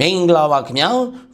မင်္ဂလာပါခင်ဗျာ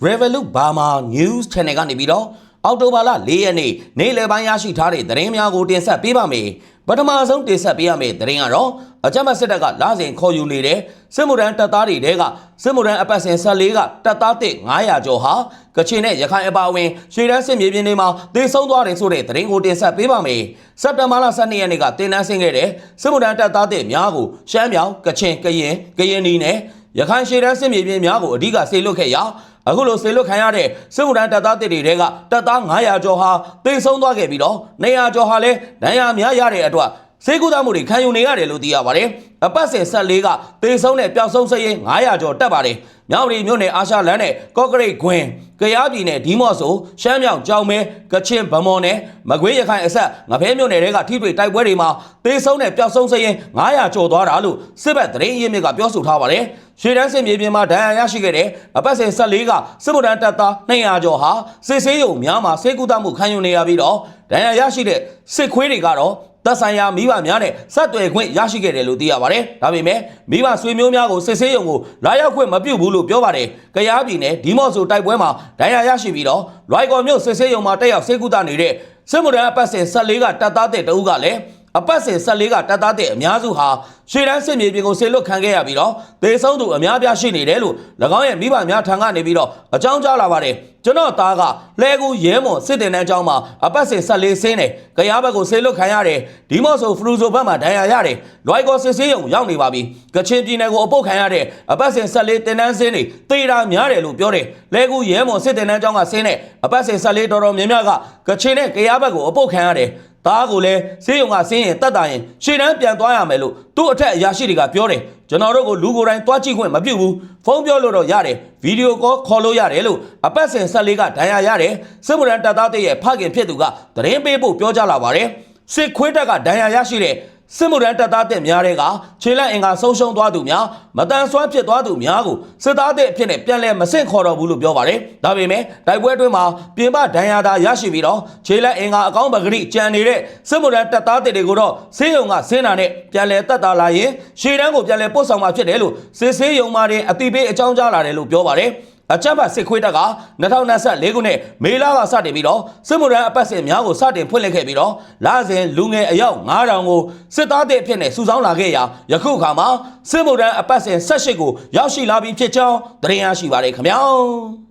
Revolut Burma News Channel ကနေပြီးတော့အောက်တိုဘာလ၄ရက်နေ့နေ့လယ်ပိုင်းရရှိထားတဲ့သတင်းများကိုတင်ဆက်ပေးပါမယ်ပထမဆုံးတင်ဆက်ပေးရမယ့်သတင်းကတော့အကြမ်းဖက်စစ်တပ်ကလာစဉ်ခေါ်ယူနေတဲ့စစ်မှုထမ်းတပ်သားတွေတဲကစစ်မှုထမ်းအပတ်စဉ်14ကတပ်သားတစ်900ကျော်ဟာကချင်နဲ့ရခိုင်အပါအဝင်ရှေ့တန်းစစ်မြေပြင်တွေမှာတေဆုံးသွားတယ်ဆိုတဲ့သတင်းကိုတင်ဆက်ပေးပါမယ်စက်တင်ဘာလ12ရက်နေ့ကတင်နန်းဆင်းခဲ့တဲ့စစ်မှုထမ်းတပ်သားတစ်များကိုရှမ်းမြောင်ကချင်ကရင်ကရင်နီနဲ့ ရခိုင်ရှေ့တန်းစစ်မြေပြင်များကိုအဓိကဆေလွတ်ခဲ့ရာအခုလိုဆေလွတ်ခံရတဲ့စစ်မှုထမ်းတပ်သားတွေတွေကတပ်သား900ကျော်ဟာတိတ်ဆုံးသွားခဲ့ပြီးတော့200ကျော်ဟာလည်းဒဏ်ရာများရတဲ့အတွက်စေကူသားမှုတွေခံယူနေရတယ်လို့သိရပါတယ်။အပတ်စဉ်14ကတေဆုံးတဲ့ပျောက်ဆုံးစရင်900ကျော်တက်ပါတယ်။မြောက်ရီမြို့နယ်အာရှလန်းနဲ့ကော့ကရိတ်ခွင်ကရားပြည်နယ်ဒီမော့ဆိုရှမ်းမြောင်ကြောင်မဲကချင်ဗမော်နဲ့မကွေးရခိုင်အဆက်ငဖဲမြို့နယ်တွေကထိတွေ့တိုက်ပွဲတွေမှာတေဆုံးတဲ့ပျောက်ဆုံးစရင်900ကျော်သွားတာလို့စစ်ဘက်သတင်းရင်းမြစ်ကပြောဆိုထားပါတယ်။ ရှေ့တန်းစစ်မြေပြင်မှာဒဏ်ရာရရှိခဲ့တဲ့အပတ်စဉ်14ကစစ်မှုထမ်းတပ်သား200ကျော်ဟာစစ်ဆေးရုံများမှာစေကူသားမှုခံယူနေရပြီးတော့ဒဏ်ရာရရှိတဲ့စစ်ခွေးတွေကတော့သက်ဆိုင်ရာမိဘများနဲ့ဆက်သွယ်ခွင့်ရရှိခဲ့တယ်လို့သိရပါတယ်။ဒါပေမဲ့မိဘဆွေမျိုးများကိုစစ်ဆေးရုံကိုလာရောက်ခွင့်မပြုဘူးလို့ပြောပါတယ်။ကရားပြည်နယ်ဒီမော့ဆိုတိုက်ပွဲမှာဒဏ်ရာရရှိပြီးတော့လွိုက်ကော်မြို့စစ်ဆေးရုံမှာတက်ရောက်စေကူတာနေတဲ့စစ်မှုထမ်းအပတ်စဉ်14ကတပ်သားတဲ့တအုပ်ကလည်း အပတ်စဉ်14ကတပ်သားတဲ့အများစုဟာရှေ့တန်းစစ်မြေပြင်ကိုဆေလွတ်ခံခဲ့ရပြီးတော့ဒေဆုံးသူအများပြားရှိနေတယ်လို့၎င်းရဲ့မိဘများထံကနေပြီးတော့အကြောင်းကြားလာပါတယ်ကျွန်တော်သားကလဲကူရဲမွန်စစ်တင်တန်းကျောင်းမှာအပတ်စဉ်14ဆင်းတယ်ကြရားဘက်ကိုဆေလွတ်ခံရတယ်ဒီမော့ဆိုဖရူဆိုဘက်မှာဒဏ်ရာရတယ်လွိုက်ကောစစ်ဆေးရုံရောက်နေပါပြီကချင်ပြည်နယ်ကိုအပုတ်ခံရတဲ့အပတ်စဉ်14တင်တန်းဆင်းနေတေတာများတယ်လို့ပြောတယ်လဲကူရဲမွန်စစ်တင်တန်းကျောင်းကဆင်းတဲ့အပတ်စဉ်14တော်တော်များများကကချင်နဲ့ကြရားဘက်ကိုအပုတ်ခံရတယ် သားကိုလည်းဆေးရုံကဆင်းရင်တတ်တာရင်ရှေ့တန်းပြန်သွားရမယ်လို့သူ့အထက်အရာရှိတွေကပြောတယ်ကျွန်တော်တို့ကိုလူကိုယ်တိုင်တွားကြည့်ခွင့်မပြုဘူးဖုန်းပြောလို့တော့ရတယ်ဗီဒီယိုကောခေါ်လို့ရတယ်လို့အပတ်စဉ်14ကဒဏ်ရာရတယ်စစ်မှုထမ်းတပ်သားတရဲ့ဖခင်ဖြစ်သူကသတင်းပေးဖို့ပြောကြလာပါတယ်စစ်ခွေးတက်ကဒဏ်ရာရရှိတဲ့ စစ်မှုထမ်းတပ်သားတဲ့များတွေကခြေလက်အင်္ဂါဆုံးရှုံးသွားသူများမတန်ဆွမ်းဖြစ်သွားသူများကိုစစ်သားတဲ့အဖြစ်နဲ့ပြန်လည်မဆင့်ခေါ်တော့ဘူးလို့ပြောပါတယ်။ဒါပေမဲ့တိုက်ပွဲအတွင်းမှာပြင်ပဒဏ်ရာသာရရှိပြီးတော့ခြေလက်အင်္ဂါအကောင်းပဂရိကြံနေတဲ့စစ်မှုထမ်းတပ်သားတွေကိုတော့ဆေးရုံကဆင်းတာနဲ့ပြန်လည်တက်တာလာရင်ရှေ့တန်းကိုပြန်လည်ပို့ဆောင်မှာဖြစ်တယ်လို့စစ်ဆေးရုံမှတင်အတိပေးအကြောင်းကြားလာတယ်လို့ပြောပါတယ်။ အကြမ်းဖက်စစ်ခွေးတပ်က2024ခုနှစ်မေလကစတင်ပြီးတော့စစ်မှုထမ်းအပတ်စဉ်များကိုစတင်ဖွင့်လှစ်ခဲ့ပြီးတော့လစဉ်လူငယ်အယောက်9000ကိုစစ်သားတဲ့အဖြစ်နဲ့စုဆောင်းလာခဲ့ရာယခုအခါမှာစစ်မှုထမ်းအပတ်စဉ်18ကိုရောက်ရှိလာပြီးဖြစ်ကြောင်းသတင်းရရှိပါတယ်ခင်ဗျာ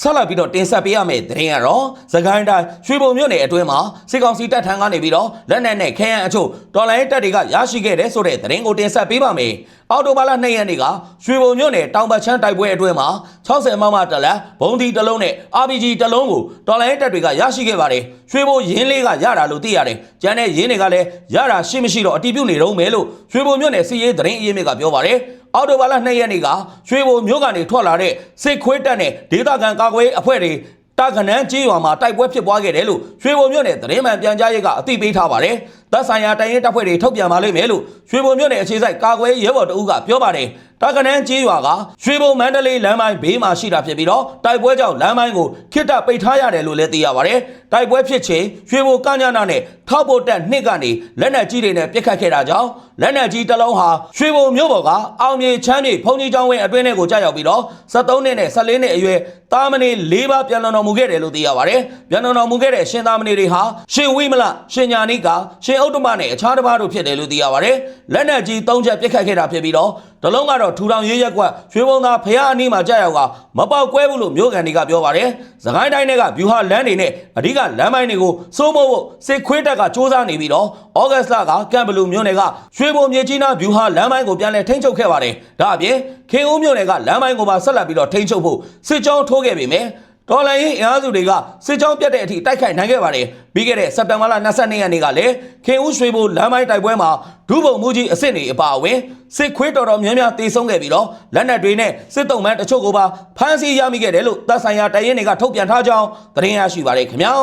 ဆက်လက်ပြီးတော့တင်ဆက်ပေးရမယ့်သတင်းကတော့သခိုင်းတိုင်းရွှေဘုံမြို့နယ်အတွင်းမှာစစ်ကောင်စီတပ်ထမ်းကနေပြီးတော့လက်နက်နဲ့ခဲယမ်းအချို့တော်လိုင်းတပ်တွေကရရှိခဲ့တဲ့ဆိုတဲ့သတင်းကိုတင်ဆက်ပေးပါမယ်။အော်တိုဘာလ2ရက်နေ့ကရွှေဘုံမြို့နယ်တောင်ပတ်ချမ်းတိုက်ပွဲအတွင်းမှာ60မမတလက်ဘုံဒီတစ်လုံးနဲ့ RPG တစ်လုံးကိုတော်လိုင်းတပ်တွေကရရှိခဲ့ပါတယ်။ရွှေဘုံရင်းလေးကရတာလို့သိရတယ်။ကျန်တဲ့ရင်းတွေကလည်းရတာရှိမရှိတော့အတီးပြုတ်နေတော့မယ်လို့ရွှေဘုံမြို့နယ်စီရေးသတင်းအရေးမြစ်ကပြောပါတယ်။ အော်တိုဘာလ2ရက်နေ့ကရွှေဘုံမြို့ကနေထွက်လာတဲ့စစ်ခွေးတပ်နဲ့ဒေသခံကာကွယ်အဖွဲ့တွေတာခနန်းကြီးရွာမှာတိုက်ပွဲဖြစ်ပွားခဲ့တယ်လို့ရွှေဘုံမြို့နယ်သတင်းမှန်ပြန်ကြားရေးကအသိပေးထားပါတယ်။တပ်ဆိုင်ရာတိုင်ရင်တပ်ဖွဲ့တွေထုတ်ပြန်ပါလိမ့်မယ်လို့ရွှေဘုံမြို့နယ်အခြေစိုက်ကာကွယ်ရဲဘော်တအုပ်ကပြောပါတယ်။တာကနန်းကြီးရွာကရွှေဘုံမန္တလေးလမ်းပိုင်းဘေးမှာရှိတာဖြစ်ပြီးတော့တိုက်ပွဲကြောင့်လမ်းပိုင်းကိုခိတ္တပိတ်ထားရတယ်လို့လည်းသိရပါတယ်။တိုက်ပွဲဖြစ်ချိန်ရွှေဘုံကညနာနဲ့ထောက်ပို့တက်နှစ်ကနေလက်နက်ကြီးတွေနဲ့ပြစ်ခတ်ခဲ့တာကြောင့်လက်နက်ကြီးတစ်လုံးဟာရွှေဘုံမြို့ပေါ်ကအောင်မြေချမ်းမြေဖုန်ကြီးကျောင်းဝင်းအတွင်းထဲကိုကြာရောက်ပြီးတော့73နှစ်နဲ့14နှစ်အရွယ်တာမဏေ၄ပါးပြန်လည်တော်မူခဲ့တယ်လို့သိရပါတယ်။ပြန်လည်တော်မူခဲ့တဲ့ရှင်သားမဏေတွေဟာရှင်ဝိမလရှင်ညာနိကရှင်ဥတ္တမနဲ့အခြားတစ်ပါးတို့ဖြစ်တယ်လို့သိရပါတယ်။လက်နက်ကြီး၃ချက်ပြစ်ခတ်ခဲ့တာဖြစ်ပြီးတော့ဒလုံးကတော့ထူထောင်ရေးရက်ကွက်ရွှေဘုံသားဖះအနီးမှာကြာရောက်ကမပေါက်ကွဲဘူးလို့မြို့ကန်တွေကပြောပါတယ်။သခိုင်းတိုင်းတွေကဗျူဟာလမ်းတွေနဲ့အဓိကလမ်းပိုင်းတွေကိုစိုးမိုးဖို့စစ်ခွေးတက်ကစ조사နေပြီးတော့ဩဂတ်စ်လကကမ်ဘလူးမြို့နယ်ကရွှေဘုံမြေကြီးနားဗျူဟာလမ်းပိုင်းကိုပြန်လည်ထိန်းချုပ်ခဲ့ပါတယ်။ဒါအပြင်ခေဦးမြို့နယ်ကလမ်းပိုင်းကိုပါဆက်လက်ပြီးတော့ထိန်းချုပ်ဖို့စစ်ကြောင်းထိုးခဲ့ပေမယ့် တော်လိုင်းရင်အင်အားစုတွေကစစ်ကြောင်းပြတ်တဲ့အထိတိုက်ခိုက်နိုင်ခဲ့ပါတယ်ပြီးခဲ့တဲ့စက်တင်ဘာလ22ရက်နေ့ကလည်းခင်ဦးရွှေဘိုလမ်းမိုင်းတိုက်ပွဲမှာဒုဗုံမှုကြီးအစ်စ်တွေအပါအဝင်စစ်ခွေးတော်တော်များများတေဆုံးခဲ့ပြီးတော့လက်နက်တွေနဲ့စစ်တုံးမန်းတချို့ကိုပါဖမ်းဆီးရမိခဲ့တယ်လို့တပ်ဆိုင်ရာတရင်တွေကထုတ်ပြန်ထားကြောင်းသတင်းရရှိပါတယ်ခင်ဗျာ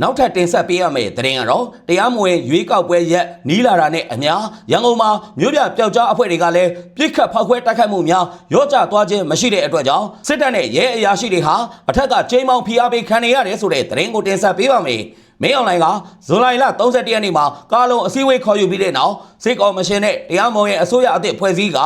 နောက်ထပ်တင်ဆက်ပေးရမယ့်သတင်းကတော့တရားမဝင်ရွေးကောက်ပွဲရက်နီးလာတာနဲ့အမျှရန်ကုန်မှာမြို့ပြပျောက်ကြားအဖွဲ့တွေကလည်းပြစ်ခတ်ဖောက်ခွဲတိုက်ခိုက်မှုများရော့ကျသွားခြင်းမရှိတဲ့အတွက်ကြောင့်စစ်တပ်နဲ့ရဲအရာရှိတွေဟာအထက်ကချိန်မောင်ဖိအားပေးခံနေရတယ်ဆိုတဲ့သတင်းကိုတင်ဆက်ပေးပါမယ်မင်းအွန်လိုင်းကဇွန်လလ31ရက်နေ့မှာကားလုံးအစည်းအဝေးခေါ်ယူပြီးတဲ့နောက်စစ်ကော်မရှင်နဲ့တရားမဝင်အစိုးရအသစ်ဖွဲ့စည်းက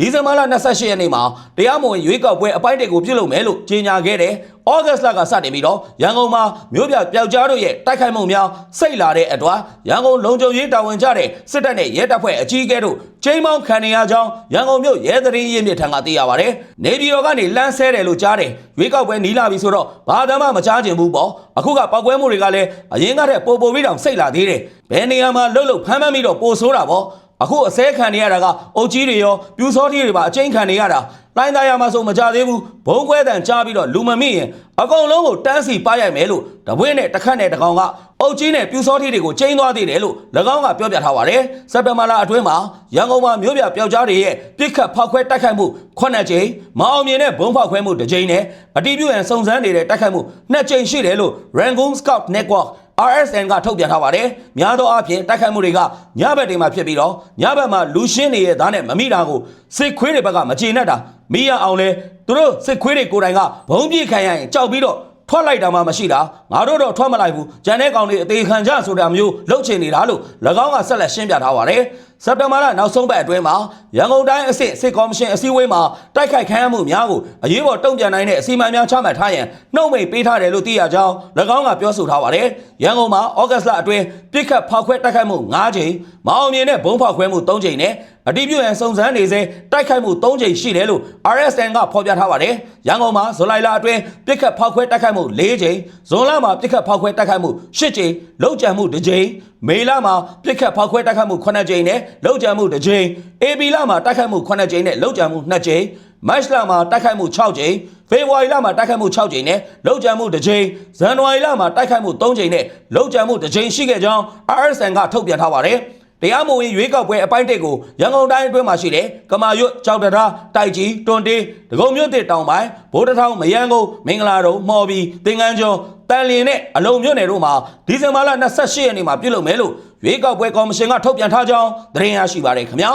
ဒီဇင်ဘာလ28ရက်နေ့မှာတရားမဝင်ရွေးကောက်ပွဲအပိုင်းတွေကိုပြုလုပ်မယ်လို့ကြေညာခဲ့တယ်။ဩဂတ်စ်လကစတင်ပြီးတော့ရန်ကုန်မှာမြို့ပြပျောက်ကြားတို့ရဲ့တိုက်ခိုက်မှုများစိတ်လာတဲ့အတွက်ရန်ကုန်လုံခြုံရေးတာဝန်ကျတဲ့စစ်တပ်နဲ့ရဲတပ်ဖွဲ့အကြီးအကဲတို့ချိန်မောင်းခံနေရကြောင်းရန်ကုန်မြို့ရဲသတင်းရင်းမြစ်ထံကသိရပါတယ်။နေပြည်တော်ကနေလမ်းဆဲတယ်လို့ကြားတယ်။ရွေးကောက်ပွဲနီးလာပြီဆိုတော့ဘာသာမှမကြားချင်ဘူးပေါ့။အခုကပောက်ကွဲမှုတွေကလည်းအရင်ကတည်းကပိုပိုပြီးတောင်စိတ်လာသေးတယ်။ဘယ်နေရာမှာလှုပ်လှုပ်ဖမ်းဖမ်းပြီးတော့ပိုဆိုးတာပေါ့။ အခုအစဲခံနေရတာကအုတ်ကြီးတွေရောပြူစောတိတွေပါအချင်းခံနေရတာလိုင်းသားရမှာဆိုမကြသေးဘူးဘုံကွဲတန်ကြားပြီးတော့လူမမိရင်အကုန်လုံးကိုတန်းစီပါရိုက်မယ်လို့တပွင့်နဲ့တစ်ခတ်နဲ့တစ်ကောင်ကအုတ်ကြီးနဲ့ပြူစောတိတွေကိုချိန်သွားသေးတယ်လို့၎င်းကပြောပြထားပါတယ်စက်တဘာလအတွင်းမှာရန်ကုန်မှာမြို့ပြပျောက်ကြားတွေရဲ့ပြစ်ခတ်ဖောက်ခွဲတိုက်ခိုက်မှု9ကြိမ်မအောင်မြင်တဲ့ဘုံဖောက်ခွဲမှု2ကြိမ်နဲ့အတီးပြုရန်စုံစမ်းနေတဲ့တိုက်ခိုက်မှု2ကြိမ်ရှိတယ်လို့ Rangoon Scout Network RSN ကထုတ်ပြန်ထားပါတယ်။များသောအားဖြင့်တိုက်ခိုက်မှုတွေကညဘက်တွေမှာဖြစ်ပြီးတော့ညဘက်မှာလူရှင်းနေရဲ့သားနဲ့မမိတာကိုစစ်ခွေးတွေဘက်ကမကျေနပ်တာမိရအောင်လဲသူတို့စစ်ခွေးတွေကိုယ်တိုင်ကဘုံပြေခံရရင်ကြောက်ပြီးတော့ထွက်လိုက်တာမှမရှိတာငါတို့တော့ထွက်မလိုက်ဘူးဂျန်တဲ့ကောင်တွေအသေးခံကြဆိုတာမျိုးလှုပ်ချင်နေတာလို့၎င်းကဆက်လက်ရှင်းပြထားပါတယ် စက်တဘာလနောက်ဆုံးပတ်အတွင်းမှာရန်ကုန်တိုင်းအစစ်စစ်ကော်မရှင်အစည်းအဝေးမှာတိုက်ခိုက်ခံရမှုများကိုအရေးပေါ်တုံ့ပြန်နိုင်တဲ့အစီအမံများချမှတ်ထားရန်နှုတ်မိတ်ပေးထားတယ်လို့သိရကြောင်း၎င်းကပြောဆိုထားပါတယ်ရန်ကုန်မှာဩဂတ်လအတွင်းပြစ်ခတ်ဖောက်ခွဲတိုက်ခိုက်မှု9ကြိမ်မအောင်မြင်တဲ့ဘုံဖောက်ခွဲမှု3ကြိမ်နဲ့အတိပြုရန်စုံစမ်းနေစေတိုက်ခိုက်မှု3ကြိမ်ရှိတယ်လို့ RSN ကဖော်ပြထားပါတယ်ရန်ကုန်မှာဇူလိုင်လအတွင်းပြစ်ခတ်ဖောက်ခွဲတိုက်ခိုက်မှု4ကြိမ်ဇွန်လမှာပြစ်ခတ်ဖောက်ခွဲတိုက်ခိုက်မှု10ကြိမ်လောက်ကျန်မှု2ကြိမ်မေလမှာပြစ်ခတ်ဖောက်ခွဲတိုက်ခိုက်မှု9ကြိမ်နဲ့လောက်ကျန်မှု2ကြိမ် AB လမှာတိုက်ခိုက်မှု9ကြိမ်နဲ့လောက်ကျန်မှု2ကြိမ်မတ်လမှာတိုက်ခိုက်မှု6ကြိမ်ဖေဖော်ဝါရီလမှာတိုက်ခိုက်မှု6ကြိမ်နဲ့လောက်ကျန်မှု2ကြိမ်ဇန်နဝါရီလမှာတိုက်ခိုက်မှု3ကြိမ်နဲ့လောက်ကျန်မှု2ကြိမ်ရှိခဲ့ကြောင်း RSN ကထုတ်ပြန်ထားပါတယ်တရားမဝင်ရွေးကောက်ပွဲအပိုင်းတစ်ကိုရန်ကုန်တိုင်းအတွင်းမှာရှိတဲ့ကမာရွတ်ကြောက်တရာတိုက်ကြီးတွန်တေးဒဂုံမြို့တစ်တောင်ပိုင်းဗိုလ်တထောင်မယန်းကုန်းမင်္ဂလာတုံမှော်ပြီးသင်္ကန်းကျွန်းတန်လျင်နဲ့အလုံမြို့နယ်တို့မှာဒီဇင်ဘာလ28ရက်နေ့မှာပြုလုပ်မယ်လို့ ရွေးကောက်ပွဲကော်မရှင်ကထုတ်ပြန်ထားကြောင်းသတင်းရရှိပါတယ်ခင်ဗျာ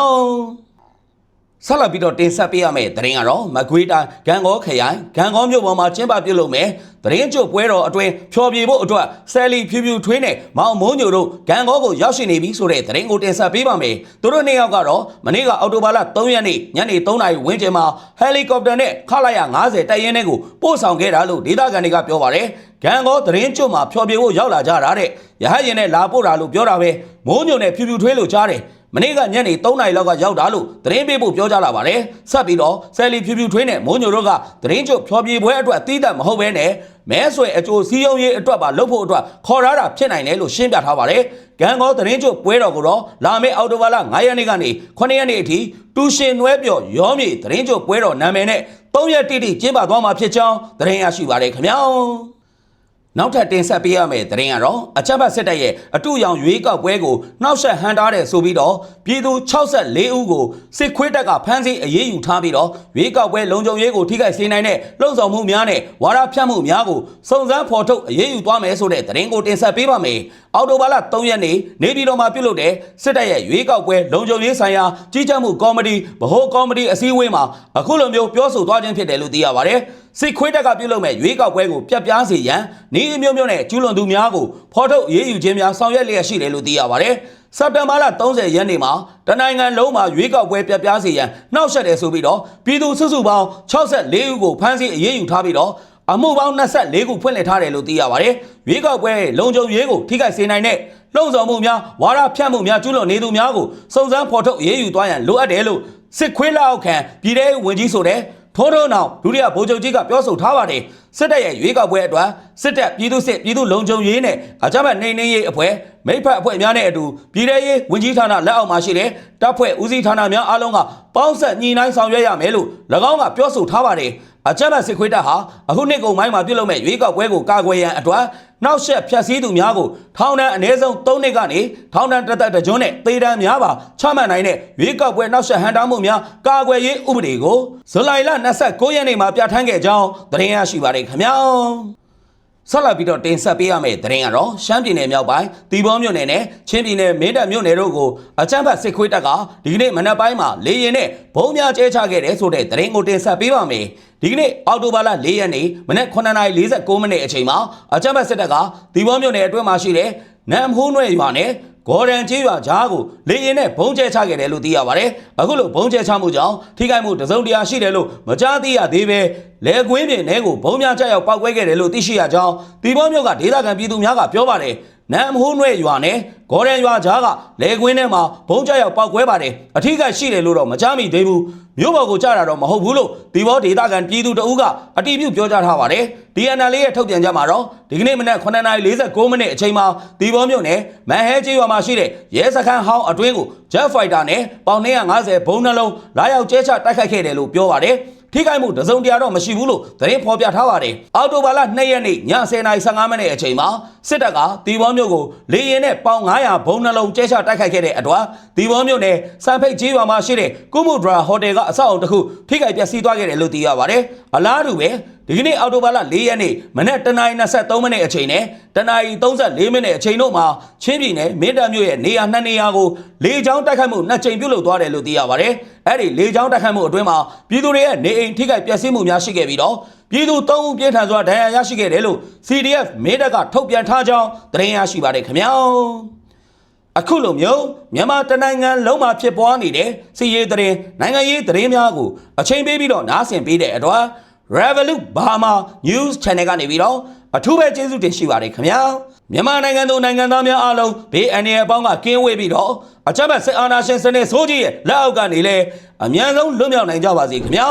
ဆက်လက်ပြီးတော့တင်ဆက်ပေးရမယ့်သတင်းကတော့မကွေးတိုင်းဂံကောခရိုင်ဂံကောမြို့ပေါ်မှာကျင်းပပြုလုပ်မယ်သတင်းကျုပ်ပွဲတော်အတွင်းဖျော်ဖြေဖို့အတွက်ဆယ်လီဖြူဖြူထွေးနဲ့မောင်မိုးညိုတို့ဂံကောကိုရောက်ရှိနေပြီဆိုတဲ့သတင်းကိုတင်ဆက်ပေးပါမယ်သူတို့နှစ်ယောက်ကတော့မနေ့ကအောက်တိုဘာလ3ရက်နေ့ညနေ3နာရီဝန်းကျင်မှာဟယ်လီကော်ပတာနဲ့ခလာရ90တိုက်ရင်တွေကိုပို့ဆောင်ခဲ့တာလို့ဒေသခံတွေကပြောပါတယ်ဂံကောသတင်းကျုပ်မှာဖျော်ဖြေဖို့ရောက်လာကြတာတဲ့ရဟတ်ရင်နဲ့လာပို့တာလို့ပြောတာပဲမိုးညိုနဲ့ဖြူဖြူထွေးလို့ကြားတယ် မနေ့ကညနေ3နာရီလောက်ကရောက်တာလို့သတင်းပေးဖို့ပြောကြလာပါတယ်။ဆက်ပြီးတော့ဆယ်လီဖြူဖြူထွေးနဲ့မိုးညိုတို့ကသတင်းချုပ်ဖြောပြေပွဲအတွက်တီးတတ်မဟုတ်ဘဲနဲ့မဲဆွဲအကျိုးစီးရုံးရေးအတွက်ပါလုပ်ဖို့အတွက်ခေါ်ရတာဖြစ်နိုင်တယ်လို့ရှင်းပြထားပါတယ်။ဂန်ကောသတင်းချုပ်ပွဲတော်ကိုတော့လာမယ့်အောက်တိုဘာလ9ရက်နေ့ကနေ9ရက်နေ့အထိတူရှင်နွဲပြော်ရောမြေသတင်းချုပ်ပွဲတော်နာမည်နဲ့3ရက်တိတိကျင်းပသွားမှာဖြစ်ကြောင်းသတင်းရရှိပါတယ်ခင်ဗျာ။ နောက်ထပ်တင်ဆက်ပေးရမယ့်သတင်းကတော့အချက်ဘတ်စစ်တပ်ရဲ့အတူရောင်ရွေးကောက်ပွဲကိုနှောက်ယှက်ဟန်တားတဲ့ဆိုပြီးတော့ပြည်သူ64ဦးကိုစစ်ခွေးတပ်ကဖမ်းဆီးအရေးယူထားပြီးတော့ရွေးကောက်ပွဲလုံခြုံရေးကိုထိခိုက်စေနိုင်တဲ့လှုံ့ဆော်မှုများနဲ့ဝါဒဖြန့်မှုများကိုစုံစမ်းဖော်ထုတ်အရေးယူသွားမယ်ဆိုတဲ့သတင်းကိုတင်ဆက်ပေးပါမယ်။ အော်တိုဘာလ3ရက်နေ့နေပြည်တော်မှာပြုလုပ်တဲ့စစ်တပ်ရဲ့ရွေးကောက်ပွဲလုံခြုံရေးဆိုင်ရာကြီးကြပ်မှုကော်မတီဗဟိုကော်မတီအစည်းအဝေးမှာအခုလိုမျိုးပြောဆိုသွားခြင်းဖြစ်တယ်လို့သိရပါတယ်။စစ်ခွေးတပ်ကပြုလုပ်မဲ့ရွေးကောက်ပွဲကိုပြတ်ပြားစေရန်နေအမျိုးမျိုးနဲ့ကျူးလွန်သူများကိုဖော်ထုတ်ရေးယူခြင်းများဆောင်ရွက်လျက်ရှိတယ်လို့သိရပါတယ်။စက်တင်ဘာလ30ရက်နေ့မှာတနိုင်ငံလုံးမှာရွေးကောက်ပွဲပြတ်ပြားစေရန်နှောက်ယှက်တယ်ဆိုပြီးတော့ပြည်သူစုစုပေါင်း64ဦးကိုဖမ်းဆီးအရေးယူထားပြီးတော့ အမှုပေါင်း24ခုဖွင့်လှစ်ထားတယ်လို့သိရပါတယ်။ရွေးကောက်ပွဲလုံခြုံရေးကိုထိခိုက်စေနိုင်တဲ့လှုံ့ဆော်မှုများဝါဒဖြန့်မှုများကျူးလွန်နေသူများကိုစုံစမ်းဖော်ထုတ်အရေးယူသွားရန်လိုအပ်တယ်လို့စစ်ခွေးလက်အောက်ခံပြည်ထောင်ဝင်ကြီးဆိုတဲ့ထိုးထိုးနောင်ဒုတိယဗိုလ်ချုပ်ကြီးကပြောဆိုထားပါတယ် စစ်တပ်ရဲ့ရွေးကောက်ပွဲအတွက်စစ်တပ်ပြည်သူစစ်ပြည်သူလုံခြုံရေးနဲ့အကြမ်းဖက်နှိမ်နင်းရေးအဖွဲ့မိဖက်အဖွဲ့များနဲ့အတူပြည်ထောင်ရေးဝန်ကြီးဌာနလက်အောက်မှာရှိတဲ့တပ်ဖွဲ့ဦးစီးဌာနများအားလုံးကပေါင်းဆက်ညီနိုင်ဆောင်ရွက်ရမယ်လို့၎င်းကပြောဆိုထားပါတယ်အကြမ်းဖက်စစ်ခွေးတပ်ဟာအခုနှစ်ကုန်ပိုင်းမှာပြုလုပ်မဲ့ရွေးကောက်ပွဲကိုကာကွယ်ရန်အတွက်နောက်ဆက်ဖြတ်စည်းသူများကိုထောင်ဒဏ်အနည်းဆုံး3နှစ်ကနေထောင်ဒဏ်တစ်သက်တစ်ကျွန်းနဲ့သေဒဏ်များပါချမှတ်နိုင်တဲ့ရွေးကောက်ပွဲနောက်ဆက်ဟန်တားမှုများကာကွယ်ရေးဥပဒေကိုဇူလိုင်လ29ရက်နေ့မှာပြဋ္ဌာန်းခဲ့ကြောင်းသတင်းရရှိပါတယ်ခင်ဗျာဆက်လက်ပြီးတော့တင်ဆက်ပေးရမယ့်သတင်းကတော့ရှမ်းပြည်နယ်မြောက်ပိုင်းတီဘောမြို့နယ်နဲ့ချင်းပြည်နယ်မင်းတပ်မြို့နယ်တို့ကိုအကြမ်းဖက်စစ်ခွေးတပ်ကဒီကနေ့မနက်ပိုင်းမှာလေရင်နဲ့ဘုံများကျဲချခဲ့တဲ့ဆိုတဲ့သတင်းကိုတင်ဆက်ပေးပါမယ်ဒီကနေ့အောက်တိုဘာလ4ရက်နေ့မနက်9:49မိနစ်အချိန်မှာအကြမ်းဖက်စစ်တပ်ကတီဘောမြို့နယ်အတွင်းမှာရှိတဲ့နမ်ဟိုးနွဲ့ရွာနဲ့ ဂေါ်ဒန်ချေးရွာကြားကိုလေရင်နဲ့ဘုံကျဲချခဲ့တယ်လို့သိရပါတယ်အခုလိုဘုံကျဲချမှုကြောင့်ထိခိုက်မှုတစုံတရာရှိတယ်လို့မကြားသိရသေးပဲလဲကွင်းပြင်ထဲကိုဘုံများချက်ရောက်ပောက်ကွဲခဲ့တယ်လို့သိရှိရကြောင်းဒီဘောမျိုးကဒေသခံပြည်သူများကပြောပါတယ် နမ်မဟိုးနွဲ့ရွာနဲ့ဂေါ်ဒန်ရွာကြားကလေကွင်းထဲမှာဘုံကျရောက်ပောက်ကွဲပါတယ်အထိခိုက်ရှိတယ်လို့တော့မကြားမိသေးဘူးမြို့ပေါ်ကိုကြားတာတော့မဟုတ်ဘူးလို့ဒီဘောဒေသခံပြည်သူတအုပ်ကအတိပြုပြောကြားထားပါတယ် DNL ရဲ့ထုတ်ပြန်ချက်မှာတော့ဒီကနေ့မနက်9:49မိနစ်အချိန်မှာဒီဘောမြို့နယ်မန်ဟဲကျေးရွာမှာရှိတဲ့ရဲစခန်းဟောင်းအတွင်းကို Jet Fighter နဲ့ပေါင်250ဘုံနှလုံးလာရောက်ကျဲချတိုက်ခိုက်ခဲ့တယ်လို့ပြောပါတယ်ထိခိုက်မှုတစုံတရာတော့မရှိဘူးလို့သတင်းဖော်ပြထားပါတယ်။အော်တိုဘာလ2ရက်နေ့ည10:15မိနစ်အချိန်မှာ စစ်တပ်ကတီဘောမြို့ကိုလေရင်နဲ့ပေါင်900ဘုံနှလုံးကျဲချတိုက်ခိုက်ခဲ့တဲ့အတွက်တီဘောမြို့နယ်စံဖိတ်ကျေးရွာမှာရှိတဲ့ကုမှုဒရာဟိုတယ်ကအဆောက်အုံတစ်ခုထိခိုက်ပျက်စီးသွားခဲ့တယ်လို့သိရပါတယ်။အလားတူပဲဒီကနေ့အော်တိုဘာလ4ရက်နေ့မနက်09:23မိနစ်အချိန်နဲ့09:34မိနစ်အချိန်တို့မှာချင်းပြည်နယ်မင်းတပ်မြို့ရဲ့နေရာနှစ်နေရာကိုလေကြောင်းတိုက်ခိုက်မှုနှစ်ကြိမ်ပြုလုပ်သွားတယ်လို့သိရပါတယ်။အဲ့ဒီလေကြောင်းတိုက်ခိုက်မှုအတွင်းမှာပြည်သူတွေရဲ့နေအိမ်ထိခိုက်ပျက်စီးမှုများရှိခဲ့ပြီးတော့ ပြည်သူ၃ဦးပြင်းထန်စွာဒဏ်ရာရရှိခဲ့တယ်လို့ CDF မင်းတပ်ကထုတ်ပြန်ထားကြောင်းသတင်းရရှိပါတယ်ခင်ဗျာ။အခုလိုမျိုးမြန်မာတနိုင်ငံလုံးမှာဖြစ်ပွားနေတဲ့စီရေးသတင်းနိုင်ငံရေးသတင်းများကိုအချိန်ပေးပြီးတော့နားဆင်ပေးတဲ့အတွက် Revolut Burma News Channel ကနေပြီးတော့အထူးပဲကျေးဇူးတင်ရှိပါတယ်ခင်ဗျာမြန်မာနိုင်ငံသူနိုင်ငံသားများအားလုံးဘေးအန္တရာယ်အပေါင်းကကင်းဝေးပြီးတော့အကြမ်းဖက်စစ်အာဏာရှင်စနစ်ဆိုးကြီးရဲ့လက်အောက်ကနေလည်းအမြန်ဆုံးလွတ်မြောက်နိုင်ကြပါစေခင်ဗျာ